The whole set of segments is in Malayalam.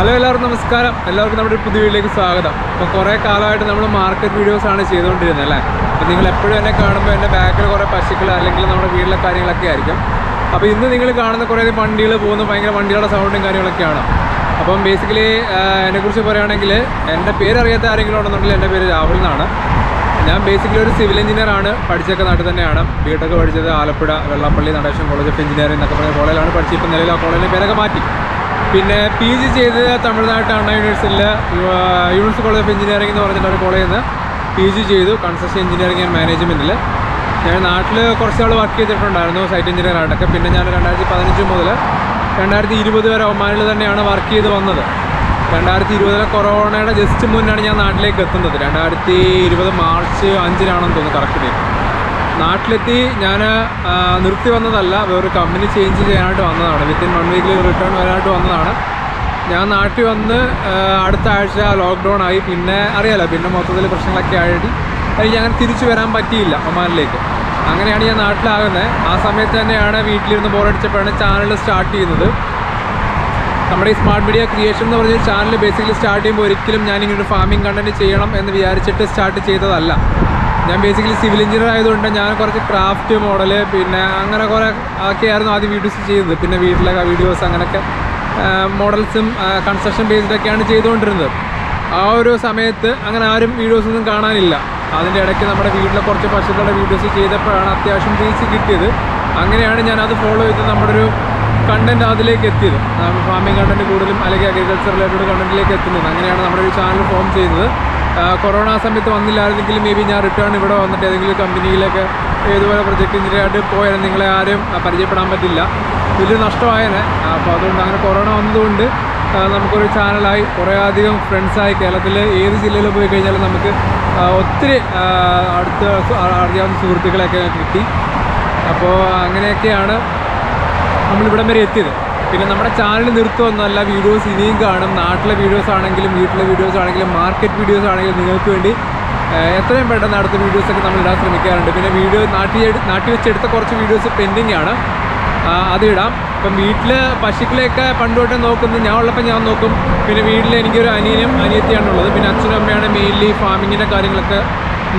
ഹലോ എല്ലാവർക്കും നമസ്കാരം. എല്ലാവർക്കും നമ്മുടെ ഒരു പുതിയ വീഡിയോയിലേക്ക് സ്വാഗതം. അപ്പോൾ കുറേ കാലമായിട്ട് നമ്മൾ മാർക്കറ്റ് വീഡിയോസ് ആണ് ചെയ്തുകൊണ്ടിരുന്നത് അല്ലേ? അപ്പോൾ നിങ്ങൾ എപ്പോഴും എന്നെ കാണുമ്പോൾ എന്റെ ബാക്കിൽ കുറേ പശുക്കൾ അല്ലെങ്കിൽ നമ്മുടെ വീട്ടിലെ കാര്യങ്ങളൊക്കെ ആയിരിക്കും. അപ്പോൾ ഇന്ന് നിങ്ങൾ കാണുന്ന കുറേ വണ്ടികൾ പോകുന്ന. ഭയങ്കര വണ്ടികളുടെ സൗണ്ടും കാര്യങ്ങളൊക്കെയാണ്. അപ്പം ബേസിക്കലി എന്നെക്കുറിച്ച് പറയുകയാണെങ്കിൽ എന്റെ പേര് അറിയാത്ത ആരെങ്കിലും ഉണ്ടെന്നുണ്ടെങ്കിൽ എന്റെ പേര് രാഹുൽ എന്നാണ്. ഞാൻ ബേസിക്കലി ഒരു സിവിൽ എഞ്ചിനീയർ ആണ്. പഠിച്ചൊക്കെ നാട്ടിൽ തന്നെയാണ്. ബിടെക് പഠിച്ചത് Alappuzha Vellappally Natesan college of engineering എന്നൊക്കെ പറഞ്ഞ കോളേജിലാണ് പഠിച്ചത്. ഇപ്പം നിലവിൽ ആ കോളേജിന്റെ പേരൊക്കെ മാറ്റി. പിന്നെ പി ജി ചെയ്തത് തമിഴ്നാട് അണ്ണ യൂണിവേഴ്സിറ്റിയിൽ യൂണിവേഴ്സിറ്റി കോളേജ് ഓഫ് എഞ്ചിനീയറിംഗ് എന്ന് പറഞ്ഞിട്ട് ഒരു കോളേജിൽ നിന്ന് പി ജി ചെയ്തു കൺസ്ട്രക്ഷൻ എഞ്ചിനീയറിംഗ് ആൻഡ് മാനേജ്മെന്റിൽ ഞാൻ നാട്ടിൽ കുറച്ച് നാൾ വർക്ക് ചെയ്തിട്ടുണ്ടായിരുന്നു സൈറ്റ് എഞ്ചിനീയർ ആയിട്ടൊക്കെ പിന്നെ ഞാൻ രണ്ടായിരത്തി പതിനഞ്ച് മുതൽ രണ്ടായിരത്തി ഇരുപത് വരെ ഒമാനിൽ തന്നെയാണ് വർക്ക് ചെയ്ത് വന്നത്. രണ്ടായിരത്തി ഇരുപതിലെ കൊറോണയുടെ ജസ്റ്റ് മുന്നാണ് ഞാൻ നാട്ടിലേക്ക് എത്തുന്നത്. രണ്ടായിരത്തി ഇരുപത് മാർച്ച് അഞ്ചിനാണെന്ന് തോന്നുന്നു കറക്റ്റ് ഡേറ്റ്. നാട്ടിലെത്തി ഞാൻ നിർത്തി വന്നതല്ല വേറൊരു കമ്പനി ചേഞ്ച് ചെയ്യാനായിട്ട് വന്നതാണ്. വിത്തിൻ വൺ വീക്കിൽ റിട്ടേൺ വരാനായിട്ട് വന്നതാണ്. ഞാൻ നാട്ടിൽ വന്ന് അടുത്ത ആഴ്ച ലോക്ക്ഡൗൺ ആയി. പിന്നെ അറിയാലോ പിന്നെ മൊത്തത്തിൽ പ്രശ്നങ്ങളൊക്കെ ആയിട്ട് എനിക്ക് അങ്ങനെ തിരിച്ചു വരാൻ പറ്റിയില്ല ഒമാനിലേക്ക്. അങ്ങനെയാണ് ഞാൻ നാട്ടിലാകുന്നത് ആ സമയത്ത് തന്നെയാണ് വീട്ടിലിരുന്ന് ബോറടിച്ചപ്പോഴാണ് ചാനൽ സ്റ്റാർട്ട് ചെയ്യുന്നത്. നമ്മുടെ ഈ സ്മാർട്ട് മീഡിയ ക്രിയേഷൻ എന്ന് പറഞ്ഞ ചാനൽ ബേസിക്കലി സ്റ്റാർട്ട് ചെയ്യുമ്പോൾ ഒരിക്കലും ഒരു ഫാമിംഗ് കണ്ടന്റ് ചെയ്യണം എന്ന് വിചാരിച്ചിട്ട് സ്റ്റാർട്ട് ചെയ്തതല്ല. ഞാൻ ബേസിക്കലി സിവിൽ എഞ്ചിനീയർ ആയതുകൊണ്ട് ഞാൻ കുറച്ച് ക്രാഫ്റ്റ് മോഡൽ പിന്നെ അങ്ങനെ കുറേ ഒക്കെയായിരുന്നു ആദ്യം വീഡിയോസ് ചെയ്തത്. പിന്നെ വീട്ടിലെ വീഡിയോസ് അങ്ങനെയൊക്കെ മോഡൽസും കൺസ്ട്രക്ഷൻ ബേസ്ഡൊക്കെയാണ് ചെയ്തുകൊണ്ടിരുന്നത്. ആ ഒരു സമയത്ത് അങ്ങനെ ആരും വീഡിയോസ് ഒന്നും കാണാനില്ല. അതിന്റെ ഇടയ്ക്ക് നമ്മുടെ വീട്ടിലെ കുറച്ച് പശുക്കളുടെ വീഡിയോസ് ചെയ്തപ്പോഴാണ് അത്യാവശ്യം റീച്ച് കിട്ടിയത്. അങ്ങനെയാണ് ഞാൻ അത് ഫോളോ ചെയ്ത് നമ്മുടെ ഒരു കണ്ടന്റ് അതിലേക്ക് എത്തിയത്. ഫാമിംഗ് കണ്ടന്റ് കൂടുതലും അല്ലെങ്കിൽ അഗ്രികൾച്ചർ റിലേറ്റഡ് കണ്ടന്റിലേക്ക് എത്തുന്നത്. അങ്ങനെയാണ് നമ്മുടെ ഒരു ചാനൽ ഫോം ആ, കൊറോണ സമയത്ത് വന്നില്ലായിരുന്നെങ്കിൽ മേ ബി ഞാൻ റിട്ടേൺ ഇവിടെ വന്നിട്ട് ഏതെങ്കിലും കമ്പനിയിലേക്ക് ഏതുപോലെ പ്രൊജക്ട് എഞ്ചിനീയറായിട്ട് പോയാലും നിങ്ങളെ ആരെയും പരിചയപ്പെടാൻ പറ്റില്ല. വലിയ നഷ്ടമായേനെ. അപ്പോൾ അതുകൊണ്ട് അങ്ങനെ കൊറോണ വന്നതുകൊണ്ട് നമുക്കൊരു ചാനലായി കുറേ അധികം ഫ്രണ്ട്സായി കേരളത്തിൽ ഏത് ജില്ലയിൽ പോയി കഴിഞ്ഞാലും നമുക്ക് ഒത്തിരി അടുത്ത അറിയാവുന്ന സുഹൃത്തുക്കളെയൊക്കെ കിട്ടി. അപ്പോൾ അങ്ങനെയൊക്കെയാണ് നമ്മളിവിടം വരെ എത്തിയത്. പിന്നെ നമ്മുടെ ചാനൽ നിർത്തുമൊന്നുമല്ല വീഡിയോസ് ഇനിയും കാണും. നാട്ടിലെ വീഡിയോസ് ആണെങ്കിലും വീട്ടിലെ വീഡിയോസ് ആണെങ്കിലും മാർക്കറ്റ് വീഡിയോസ് ആണെങ്കിലും നിങ്ങൾക്ക് വേണ്ടി എത്രയും പെട്ടെന്ന് അടുത്ത വീഡിയോസൊക്കെ നമ്മൾ ഇടാൻ ശ്രമിക്കാറുണ്ട്. പിന്നെ വീഡിയോ നാട്ടിൽ നാട്ടിൽ വെച്ചെടുത്ത കുറച്ച് വീഡിയോസ് പെൻഡിങ് ആണ്. അതിടാം ഇപ്പം വീട്ടിൽ പശുക്കളെയൊക്കെ പണ്ട് തൊട്ടേ നോക്കുന്നത് ഞാൻ ഉള്ളപ്പോൾ ഞാൻ നോക്കും. പിന്നെ വീട്ടിൽ എനിക്കൊരു അനിയനും അനിയത്തിയാണുള്ളത്. പിന്നെ അച്ഛനും അമ്മയാണ് മെയിൻലി ഫാമിങ്ങിന്റെ കാര്യങ്ങളൊക്കെ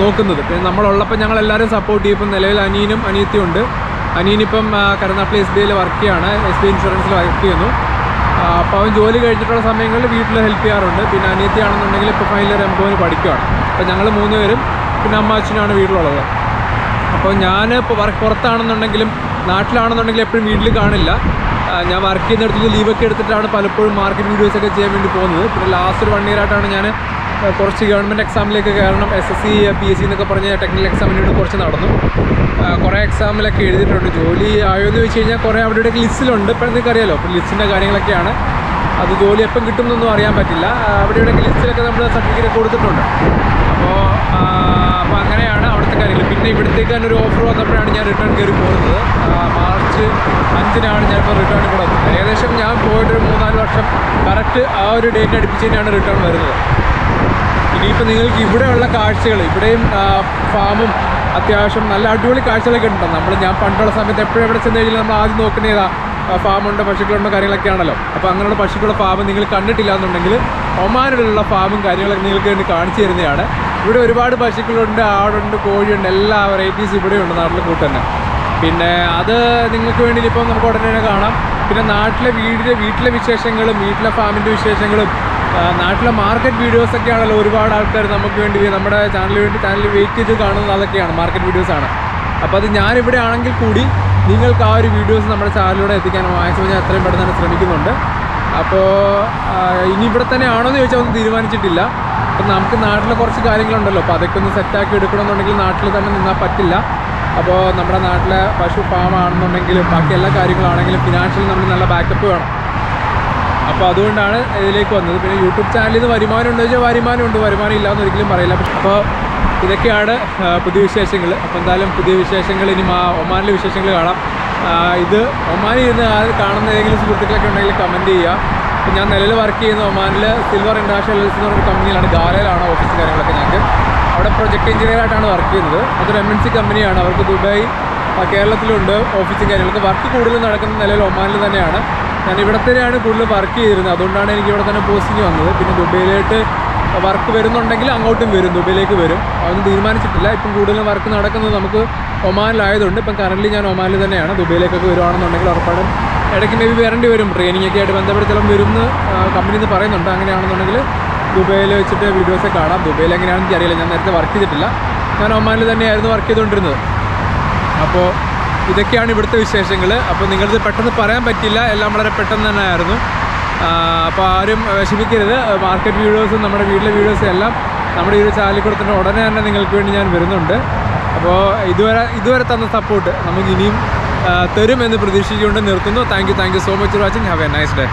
നോക്കുന്നത്. പിന്നെ നമ്മളുള്ളപ്പോൾ ഞങ്ങൾ എല്ലാവരും സപ്പോർട്ട് ചെയ്യും. ഇപ്പം നിലവിൽ അനിയനും അനിയത്തിയും ഉണ്ട്. അനിയനിപ്പം കരുനാട്ടിൽ എസ് ബി ഐയിൽ വർക്ക് ചെയ്യാണ്. എസ് ബി ഇൻഷുറൻസിൽ വർക്ക് ചെയ്യുന്നു. അപ്പോൾ അവൻ ജോലി കഴിഞ്ഞിട്ടുള്ള സമയങ്ങളിൽ വീട്ടിൽ ഹെൽപ്പ് ചെയ്യാറുണ്ട്. പിന്നെ അനിയത്തിയാണെന്നുണ്ടെങ്കിൽ ഇപ്പോൾ ഫൈനൽ എം എംപോയിന് പഠിക്കുകയാണ് അപ്പോൾ ഞങ്ങൾ മൂന്ന് പേരും പിന്നെ അമ്മ അച്ഛനാണ് വീട്ടിലുള്ളത്. അപ്പോൾ ഞാൻ ഇപ്പോൾ വർക്ക് പുറത്താണെന്നുണ്ടെങ്കിലും നാട്ടിലാണെന്നുണ്ടെങ്കിലും എപ്പോഴും വീട്ടിൽ കാണില്ല. ഞാൻ വർക്ക് ചെയ്യുന്നിടത്തുനിന്ന് ലീവൊക്കെ എടുത്തിട്ടാണ് പലപ്പോഴും മാർക്കറ്റ് വീഡിയോസൊക്കെ ചെയ്യാൻ വേണ്ടി പോകുന്നത്. പിന്നെ ലാസ്റ്റ് ഒരു വൺ ഇയർ ആയിട്ടാണ് ഞാൻ കുറച്ച് ഗവൺമെന്റ് എക്സാമിലേക്ക് കയറണം. S S C P S C എന്നൊക്കെ പറഞ്ഞ ടെക്നിക്കൽ എക്സാമിന് വേണ്ടി കുറച്ച് നടന്നു. കുറേ എക്സാമിലൊക്കെ എഴുതിയിട്ടുണ്ട്. ജോലി ആയോ എന്ന് ചോദിച്ചു കഴിഞ്ഞാൽ കുറേ അവിടെ ഇവിടെ ലിസ്റ്റിലുണ്ട് ഇപ്പം നിങ്ങൾക്ക് അറിയാലോ അപ്പോൾ ലിസ്റ്റിന്റെ കാര്യങ്ങളൊക്കെയാണ്. അത് ജോലി എപ്പം കിട്ടുമെന്നൊന്നും അറിയാൻ പറ്റില്ല. അവിടെ ഇവിടെ ലിസ്റ്റിലൊക്കെ നമ്മൾ സർട്ടിഫിക്കറ്റ് കൊടുത്തിട്ടുണ്ട്. അപ്പോൾ അപ്പോൾ അങ്ങനെയാണ് അവിടുത്തെ കാര്യങ്ങൾ പിന്നെ ഇവിടത്തേക്ക് തന്നെ ഒരു ഓഫർ വന്നപ്പോഴാണ് ഞാൻ റിട്ടേൺ കയറി പോകുന്നത്. മാർച്ച് അഞ്ചിനാണ് ഞാൻ ഇപ്പോൾ റിട്ടേൺ ഇവിടെ വന്നത്. ഏകദേശം ഞാൻ പോയിട്ടൊരു മൂന്നാൽ വർഷം കറക്റ്റ് ആ ഒരു ഡേറ്റ് അടുപ്പിച്ച് തന്നെയാണ് റിട്ടേൺ വരുന്നത്. ഇനിയിപ്പോൾ നിങ്ങൾക്ക് ഇവിടെയുള്ള കാഴ്ചകൾ ഇവിടെയും ഫാമും അത്യാവശ്യം നല്ല അടിപൊളി കാഴ്ചകളൊക്കെ ഉണ്ടോ. നമ്മൾ ഞാൻ പണ്ടുള്ള സമയത്ത് എപ്പോഴും എവിടെ ചെന്ന് കഴിഞ്ഞാൽ നമ്മൾ ആദ്യം നോക്കുന്ന ഏതാ ആ, ഫാമുണ്ട് പശുക്കളുണ്ട് കാര്യങ്ങളൊക്കെ ആണല്ലോ. അപ്പോൾ അങ്ങനെയുള്ള പശുക്കളുടെ ഫാം നിങ്ങൾ കണ്ടിട്ടില്ല എന്നുണ്ടെങ്കിൽ ഒമാനിലുള്ള ഫാമും കാര്യങ്ങളൊക്കെ നിങ്ങൾക്ക് വേണ്ടി കാണിച്ചു തരുന്നതാണ്. ഇവിടെ ഒരുപാട് പശുക്കളുണ്ട് ആടുണ്ട് കോഴിയുണ്ട് എല്ലാ വെറൈറ്റീസ് ഇവിടെയുണ്ട് നാട്ടിലെ കൂട്ടന്നെ പിന്നെ അത് നിങ്ങൾക്ക് വേണ്ടി ഇപ്പം നമുക്ക് ഉടനെ തന്നെ കാണാം. പിന്നെ നാട്ടിലെ വീടിന്റെ വീട്ടിലെ വിശേഷങ്ങളും വീട്ടിലെ ഫാമിന്റെ വിശേഷങ്ങളും നാട്ടിലെ മാർക്കറ്റ് വീഡിയോസ് ഒക്കെ ആണല്ലോ ഒരുപാട് ആൾക്കാർ നമുക്ക് വേണ്ടി നമ്മുടെ ചാനലിന് വേണ്ടി ചാനൽ വെയിറ്റ് ചെയ്ത് കാണുന്നത് അതൊക്കെയാണ് മാർക്കറ്റ് വീഡിയോസാണ് അപ്പോൾ അത് ഞാനിവിടെ ആണെങ്കിൽ കൂടി നിങ്ങൾക്ക് ആ ഒരു വീഡിയോസ് നമ്മുടെ ചാനലിലൂടെ എത്തിക്കാൻ മാക്സിമം ഞാൻ എത്രയും പെട്ടെന്ന് തന്നെ ശ്രമിക്കുന്നുണ്ട്. അപ്പോൾ ഇനി ഇവിടെ തന്നെ ആണോ എന്ന് ചോദിച്ചാൽ ഒന്നും തീരുമാനിച്ചിട്ടില്ല. അപ്പം നമുക്ക് നാട്ടിലെ കുറച്ച് കാര്യങ്ങളുണ്ടല്ലോ. അപ്പോൾ അതൊക്കെ ഒന്ന് സെറ്റാക്കി എടുക്കണമെന്നുണ്ടെങ്കിൽ നാട്ടിൽ തന്നെ നിന്നാൽ പറ്റില്ല. അപ്പോൾ നമ്മുടെ നാട്ടിലെ പശു ഫാം ആണെന്നുണ്ടെങ്കിലും ബാക്കി എല്ലാ കാര്യങ്ങളാണെങ്കിലും ഫിനാൻഷ്യലി നമ്മൾ നല്ല ബാക്കപ്പ് വേണം. അപ്പോൾ അതുകൊണ്ടാണ് ഇതിലേക്ക് വന്നത്. പിന്നെ യൂട്യൂബ് ചാനലിൽ നിന്ന് വരുമാനം ഉണ്ടോ ചോദിച്ചാൽ വരുമാനം ഉണ്ട് വരുമാനം ഇല്ല എന്നൊരിക്കലും പറയില്ല. അപ്പോൾ ഇതൊക്കെയാണ് പുതിയ വിശേഷങ്ങൾ. അപ്പോൾ എന്തായാലും പുതിയ വിശേഷങ്ങൾ ഇനി മാ ഒമാനിലെ വിശേഷങ്ങൾ കാണാം. ഇത് ഒമാനിൽ ഇരുന്ന് കാണുന്ന ഏതെങ്കിലും സുഹൃത്തുക്കളൊക്കെ ഉണ്ടെങ്കിൽ കമന്റ് ചെയ്യുക. ഞാൻ നിലവിൽ വർക്ക് ചെയ്യുന്ന ഒമാനിൽ സിൽവർ ഇൻഡസ്ട്രിയൽ എൽസ് എന്ന് പറഞ്ഞ കമ്പനിയിലാണ് ഗാലയിലാണ് ഓഫീസ് കാര്യങ്ങളൊക്കെ ഞങ്ങൾക്ക്. അവിടെ പ്രൊജക്ട് എഞ്ചിനീയർ ആയിട്ടാണ് വർക്ക് ചെയ്യുന്നത്. അതൊരു എം എൻ സി കമ്പനിയാണ് അവർക്ക് ദുബായ് കേരളത്തിലുണ്ട് ഓഫീസും കാര്യങ്ങളൊക്കെ. വർക്ക് കൂടുതൽ നടക്കുന്ന നിലയിൽ ഒമാനിൽ തന്നെയാണ്. ഞാൻ ഇവിടെ തന്നെയാണ് കൂടുതൽ വർക്ക് ചെയ്തിരുന്നത്. അതുകൊണ്ടാണ് എനിക്ക് ഇവിടെ തന്നെ പോസ്റ്റിംഗ് വന്നത്. പിന്നെ ദുബൈയിലോട്ട് വർക്ക് വരുന്നുണ്ടെങ്കിൽ അങ്ങോട്ടും വരും. ദുബൈയിലേക്ക് വരും. അതൊന്നും തീരുമാനിച്ചിട്ടില്ല. ഇപ്പം കൂടുതലും വർക്ക് നടക്കുന്നത് നമുക്ക് ഒമാനിലായതുകൊണ്ട് ഇപ്പം കറന്റ് ഞാൻ ഒമാനിൽ തന്നെയാണ്. ദുബൈയിലേക്കൊക്കെ വരുവാണെന്നുണ്ടെങ്കിൽ ഉറപ്പാടും ഇടയ്ക്ക് മേ ബി വരേണ്ടി വരും. ട്രെയിനിങ് ഒക്കെ ആയിട്ട് ബന്ധപ്പെട്ട് ചിലപ്പോൾ വരും എന്ന് കമ്പനി നിന്ന് പറയുന്നുണ്ട്. അങ്ങനെയാണെന്നുണ്ടെങ്കിൽ ദുബൈയിൽ വെച്ചിട്ട് വീഡിയോസ് കാണാം. ദുബൈയിൽ എങ്ങനെയാണെന്ന് എനിക്കറിയില്ല. ഞാൻ നേരത്തെ വർക്ക് ചെയ്തിട്ടില്ല. ഞാൻ ഒമാനിൽ തന്നെയായിരുന്നു വർക്ക് ചെയ്തുകൊണ്ടിരുന്നത്. അപ്പോൾ ഇതൊക്കെയാണ് ഇവിടുത്തെ വിശേഷങ്ങൾ. അപ്പോൾ നിങ്ങളിത് പെട്ടെന്ന് പറയാൻ പറ്റില്ല. എല്ലാം വളരെ പെട്ടെന്ന് തന്നെ ആയിരുന്നു അപ്പോൾ ആരും വിഷമിക്കരുത്. മാർക്കറ്റ് വീഡിയോസും നമ്മുടെ വീട്ടിലെ വീഡിയോസും എല്ലാം നമ്മുടെ ഈ ഒരു ചാനലിൽ കൊടുത്തിട്ട് ഉടനെ തന്നെ നിങ്ങൾക്ക് വേണ്ടി ഞാൻ വരുന്നുണ്ട്. അപ്പോൾ ഇതുവരെ ഇതുവരെ തന്ന സപ്പോർട്ട് നമുക്ക് ഇനിയും തരും എന്ന് പ്രതീക്ഷിച്ചുകൊണ്ട് നിർത്തുന്നു. Thank you thank you so much for watching have a nice day